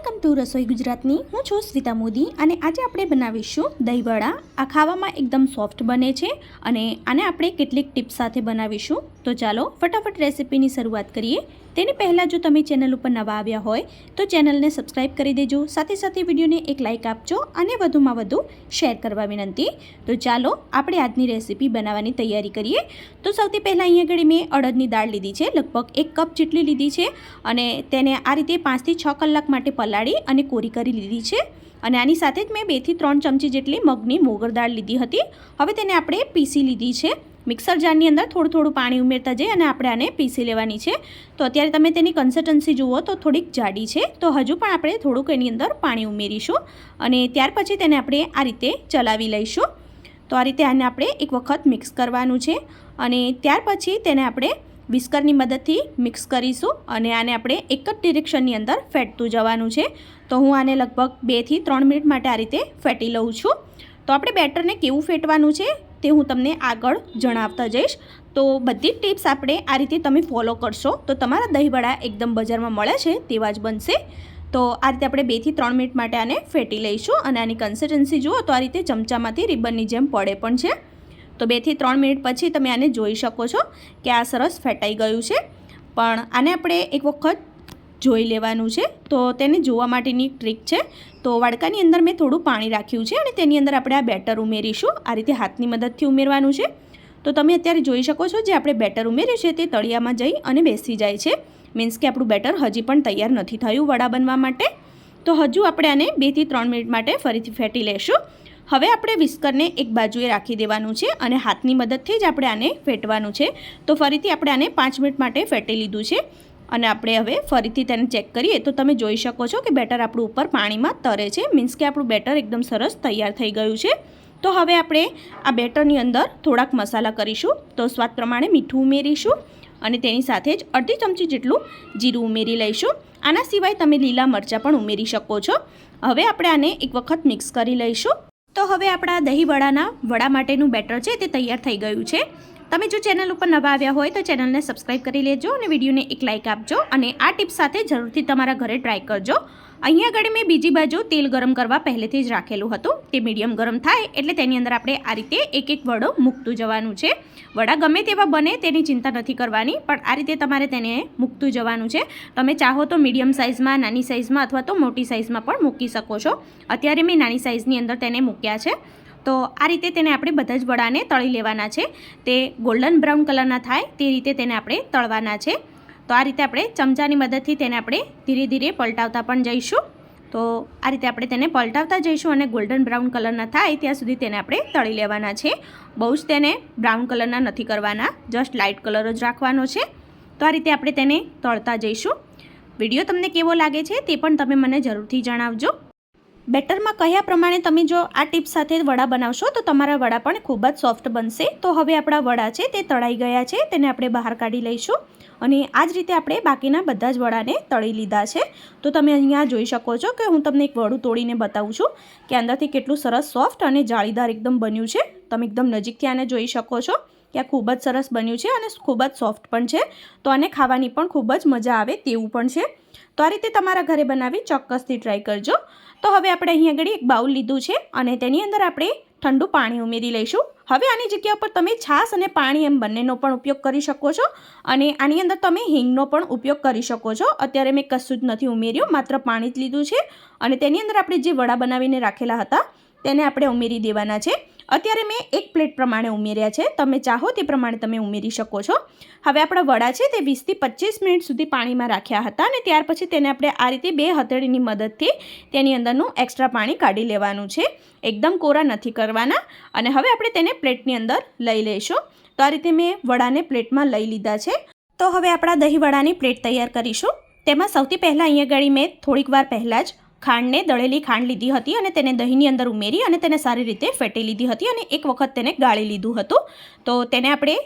Welcome to રસોઈ ગુજરાતની. હું છું સ્વિતા મોદી અને આજે આપણે બનાવીશું દહીંવડા. આ ખાવામાં એકદમ સોફ્ટ બને છે અને આને આપણે કેટલીક ટિપ્સ સાથે બનાવીશું. તો ચાલો ફટાફટ રેસિપીની શરૂઆત કરીએ. તેની પહેલાં જો તમે ચેનલ ઉપર નવા આવ્યા હોય, તો ચેનલને સબસ્ક્રાઈબ કરી દેજો. સાથે સાથે વિડીયોને એક લાઇક આપજો અને વધુમાં વધુ શેર કરવા વિનંતી. તો ચાલો આપણે આજની રેસિપી બનાવવાની તૈયારી કરીએ. તો સૌથી પહેલાં અહીંયા આગળ મેં અડદની દાળ લીધી છે, લગભગ એક કપ જેટલી લીધી છે અને તેને આ રીતે પાંચથી છ કલાક માટે પલાળી અને કોરી કરી લીધી છે. અને આની સાથે જ મેં બેથી ત્રણ ચમચી જેટલી મગની મોગર દાળ લીધી હતી. હવે તેને આપણે પીસી લીધી છે. મિક્સર જારની અંદર થોડું થોડું પાણી ઉમેરતા જઈએ અને આપણે આને પીસી લેવાની છે. તો અત્યારે તમે તેની કન્સિસ્ટન્સી જુઓ તો થોડીક જાડી છે. તો હજુ પણ આપણે થોડુંક એની અંદર પાણી ઉમેરીશું અને ત્યાર પછી તેને આપણે આ રીતે ચલાવી લઈશું. તો આ રીતે આને આપણે એક વખત મિક્સ કરવાનું છે. અને ત્યાર પછી તેને આપણે વિસ્કરની મદદથી મિક્સ કરીશું અને આને આપણે એક જ ડિરેક્શનની અંદર ફેટતું જવાનું છે. તો હું આને લગભગ બેથી ત્રણ મિનિટ માટે આ રીતે ફેટી લઉં છું. તો આપણે બેટરને કેવું ફેટવાનું છે તે હું તમને આગળ જણાવતા જઈશ. તો બધી ટિપ્સ આપણે આ રીતે તમે ફોલો કરશો તો તમારા દહીંવડા એકદમ બજારમાં મળે છે તેવા જ બનશે. તો આ રીતે આપણે બેથી ત્રણ મિનિટ માટે આને ફેટી લઈશું અને આની કન્સિસ્ટન્સી જુઓ તો આ રીતે ચમચામાંથી રિબનની જેમ પડે પણ છે. તો બેથી ત્રણ મિનિટ પછી તમે આને જોઈ શકો છો કે આ સરસ ફેટાઈ ગયું છે. પણ આને આપણે એક વખત જોઈ લેવાનું છે. તો તેને જોવા માટેની ટ્રીક છે. તો વાડકાની અંદર મેં થોડું પાણી રાખ્યું છે અને તેની અંદર આપણે આ બેટર ઉમેરીશું. આ રીતે હાથની મદદથી ઉમેરવાનું છે. તો તમે અત્યારે જોઈ શકો છો જે આપણે બેટર ઉમેર્યું છે તે તળિયામાં જઈ અને બેસી જાય છે. મીન્સ કે આપણું બેટર હજી પણ તૈયાર નથી થયું વડા બનવા માટે. તો હજુ આપણે આને બેથી ત્રણ મિનિટ માટે ફરીથી ફેટી લેશું. હવે આપણે વિસ્કરને એક બાજુએ રાખી દેવાનું છે અને હાથની મદદથી જ આપણે આને ફેટવાનું છે. તો ફરીથી આપણે આને પાંચ મિનિટ માટે ફેટી લીધું છે. અને આપણે હવે ફરીથી તેને ચેક કરીએ તો તમે જોઈ શકો છો કે બેટર આપણું ઉપર પાણીમાં તરે છે. મીન્સ કે આપણું બેટર એકદમ સરસ તૈયાર થઈ ગયું છે. તો હવે આપણે આ બેટરની અંદર થોડાક મસાલા કરીશું. તો સ્વાદ પ્રમાણે મીઠું ઉમેરીશું અને તેની સાથે જ અડધી ચમચી જેટલું જીરું ઉમેરી લઈશું. આના સિવાય તમે લીલા મરચાં પણ ઉમેરી શકો છો. હવે આપણે આને એક વખત મિક્સ કરી લઈશું. તો હવે આપણા દહીં વડાના વડા માટેનું બેટર છે તે તૈયાર થઈ ગયું છે. તમે જો ચેનલ ઉપર નવા આવ્યા હોય તો ચેનલને સબસ્ક્રાઈબ કરી લેજો અને વિડીયોને એક લાઇક આપજો અને આ ટિપ્સ સાથે જરૂરથી તમારા ઘરે ટ્રાય કરજો. અહીંયા આગળ મેં બીજી બાજુ તેલ ગરમ કરવા પહેલેથી જ રાખેલું હતું. તે મીડિયમ ગરમ થાય એટલે તેની અંદર આપણે આ રીતે એક એક વડો મૂકતું જવાનું છે. વડા ગમે તેવા બને તેની ચિંતા નથી કરવાની, પણ આ રીતે તમારે તેને મૂકતું જવાનું છે. તમે ચાહો તો મીડિયમ સાઇઝમાં, નાની સાઇઝમાં અથવા તો મોટી સાઇઝમાં પણ મૂકી શકો છો. અત્યારે મેં નાની સાઇઝની અંદર તેને મૂક્યા છે. તો આ રીતે તેને આપણે બધા જ વડાને તળી લેવાના છે. તે ગોલ્ડન બ્રાઉન કલરના થાય તે રીતે તેને આપણે તળવાના છે. તો આ રીતે આપણે ચમચાની મદદથી તેને આપણે ધીરે ધીરે પલટાવતા પણ જઈશું. તો આ રીતે આપણે તેને પલટાવતા જઈશું અને ગોલ્ડન બ્રાઉન કલરના થાય ત્યાં સુધી તેને આપણે તળી લેવાના છે. બહુ જ તેને બ્રાઉન કલરના નથી કરવાના જસ્ટ લાઇટ કલર જ રાખવાનો છે. તો આ રીતે આપણે તેને તળતા જઈશું. વીડિયો તમને કેવો લાગે છે તે પણ તમે મને જરૂરથી જણાવજો. બેટરમાં કહ્યા પ્રમાણે તમે જો આ ટીપ સાથે વડા બનાવશો, તો તમારા વડા પણ ખૂબ જ સોફ્ટ બનશે. તો હવે આપણા વડા છે તે તળાઈ ગયા છે, તેને આપણે બહાર કાઢી લઈશું. અને આ જ રીતે આપણે બાકીના બધા જ વડાને તળી લીધા છે. તો તમે અહીંયા જોઈ શકો છો કે હું તમને એક વડું તોડીને બતાવું છું કે અંદરથી કેટલું સરસ સોફ્ટ અને જાળીદાર એકદમ બન્યું છે. તમે એકદમ નજીકથી આને જોઈ શકો છો. કે આ ખૂબ જ સરસ બન્યું છે અને ખૂબ જ સોફ્ટ પણ છે. તો આને ખાવાની પણ ખૂબ જ મજા આવે તેવું પણ છે. તો આ રીતે તમારા ઘરે બનાવી ચોક્કસથી ટ્રાય કરજો. તો હવે આપણે અહીં આગળ એક બાઉલ લીધું છે અને તેની અંદર આપણે ઠંડુ પાણી ઉમેરી લઈશું. હવે આની જગ્યા પર તમે છાશ અને પાણી એમ બંનેનો પણ ઉપયોગ કરી શકો છો અને આની અંદર તમે હિંગનો પણ ઉપયોગ કરી શકો છો. અત્યારે મેં કશું જ નથી ઉમેર્યું, માત્ર પાણી જ લીધું છે અને તેની અંદર આપણે જે વડા બનાવીને રાખેલા હતા તેને આપણે ઉમેરી દેવાના છે. અત્યારે મેં એક પ્લેટ પ્રમાણે ઉમેર્યા છે. તમે ચાહો તે પ્રમાણે તમે ઉમેરી શકો છો. હવે આપણા વડા છે તે વીસથી પચીસ મિનિટ સુધી પાણીમાં રાખ્યા હતા અને ત્યાર પછી તેને આપણે આ રીતે બે હથેળીની મદદથી તેની અંદરનું એક્સ્ટ્રા પાણી કાઢી લેવાનું છે. એકદમ કોરા નથી કરવાના. અને હવે આપણે તેને પ્લેટની અંદર લઈ લઈશું. તો આ રીતે મેં વડાને પ્લેટમાં લઈ લીધા છે. તો હવે આપણા દહીં વડાની પ્લેટ તૈયાર કરીશું. તેમાં સૌથી પહેલાં અહીંયા ગાડી મેં થોડીક વાર પહેલાં જ ખાંડને દળેલી ખાંડ લીધી હતી અને તેને દહીંની અંદર ઉમેરી અને તેને સારી રીતે ફેટી લીધી હતી અને એક વખત તેને ગાળી લીધું હતું. તો તેને આપણે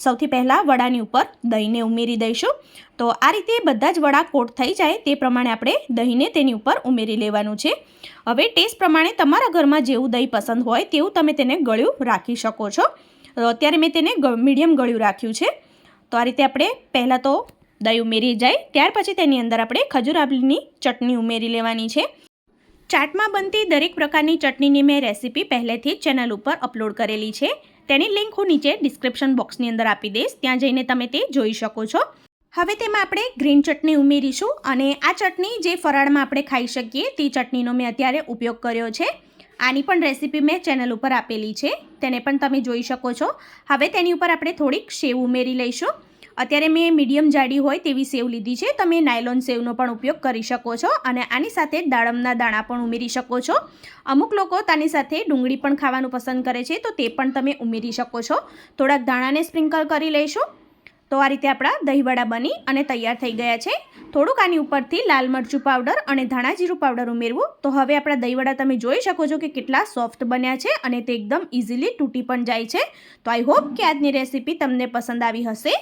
સૌથી પહેલાં વડાની ઉપર દહીંને ઉમેરી દઈશું. તો આ રીતે બધા જ વડા કોટ થઈ જાય તે પ્રમાણે આપણે દહીંને તેની ઉપર ઉમેરી લેવાનું છે. હવે ટેસ્ટ પ્રમાણે તમારા ઘરમાં જેવું દહીં પસંદ હોય તેવું તમે તેને ગળ્યું રાખી શકો છો. અત્યારે મેં તેને મીડિયમ ગળ્યું રાખ્યું છે. તો આ રીતે આપણે પહેલાં તો દહીં ઉમેરી જાય. ત્યાર પછી તેની અંદર આપણે ખજૂર આંબલીની ચટણી ઉમેરી લેવાની છે. ચાટમાં બનતી દરેક પ્રકારની ચટણીની મેં રેસીપી પહેલેથી જ ચેનલ ઉપર અપલોડ કરેલી છે. તેની લિંક હું નીચે ડિસ્ક્રિપ્શન બોક્સની અંદર આપી દઈશ. ત્યાં જઈને તમે તે જોઈ શકો છો. હવે તેમાં આપણે ગ્રીન ચટણી ઉમેરીશું અને આ ચટણી જે ફરાળમાં આપણે ખાઈ શકીએ તે ચટણીનો મેં અત્યારે ઉપયોગ કર્યો છે. આની પણ રેસીપી મેં ચેનલ ઉપર આપેલી છે. તેને પણ તમે જોઈ શકો છો. હવે તેની ઉપર આપણે થોડીક શેવ ઉમેરી લઈશું. અત્યારે મેં મીડિયમ જાડી હોય તેવી સેવ લીધી છે. તમે નાયલોન સેવનો પણ ઉપયોગ કરી શકો છો અને આની સાથે દાડમના દાણા પણ ઉમેરી શકો છો. અમુક લોકો તેની સાથે ડુંગળી પણ ખાવાનું પસંદ કરે છે, તો તે પણ તમે ઉમેરી શકો છો. થોડાક દાણાને સ્પ્રિંકલ કરી લઈશું તો આ રીતે આપણા દહીંવડા બની અને તૈયાર થઈ ગયા છે. થોડુંક આની ઉપરથી લાલ મરચું પાવડર અને ધાણા જીરું પાવડર ઉમેરવું. તો હવે આપણા દહીંવડા તમે જોઈ શકો છો કે કેટલા સોફ્ટ બન્યા છે અને તે એકદમ ઇઝીલી તૂટી પણ જાય છે. તો આઈ હોપ કે આજની રેસીપી તમને પસંદ આવી હશે.